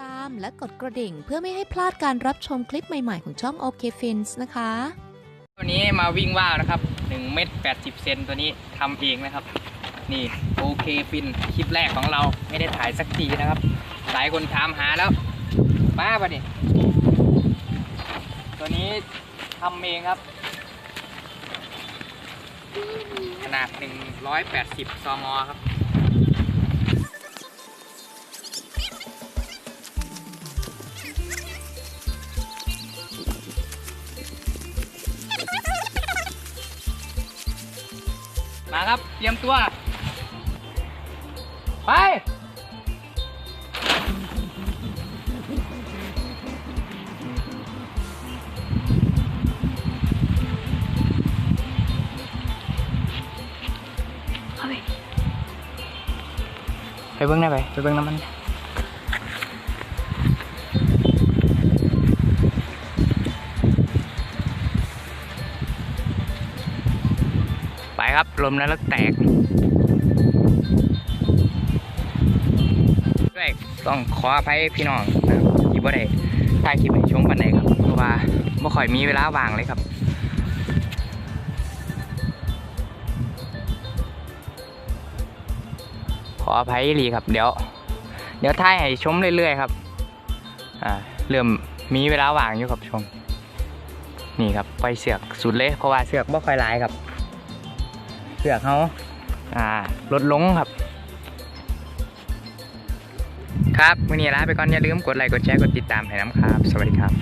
ตามและกดกระดิ่งเพื่อไม่ให้พลาดการรับชมคลิปใหม่ๆ ของช่อง OK Fins นะคะ วันนี้มาวิ่งว่าวนะครับ1เมตร80 เซนตัวนี้ทำเองนะครับ นี่โอเคฟินคลิปแรกของเราไม่ได้ถ่ายสักทีนะครับ หลายคนถามหาแล้วมาปะนี่ตัวนี้ทำเองครับ ขนาด 180 ซมครับ มาครับ เตรียมตัว ไป ไปเบิ้งได้ไป ไปเบิ้งน้ำมัน ครับ ลมแล้วแตกด้วยต้องขออภัยพี่น้องนะครับที่บ่ได้ถ่ายคลิปให้ชมปันใดครับเพราะว่าบ่ค่อยมีเวลาว่างเลยครับขออภัยอีหลีครับ เดี๋ยว เดี๋ยวถ่ายให้ชมเรื่อยๆครับ อ่าเริ่มมีเวลาว่างอยู่ครับชม นี่ครับไปเสือกสุดเลยเพราะว่าเสือกบ่ค่อยหลายครับ เสือกเขาอ่าลดลงครับ ครับวันนี้ลาไปก่อนอย่าลืมกดไลค์กดแชร์กดติดตามให้น้ำครับ สวัสดีครับ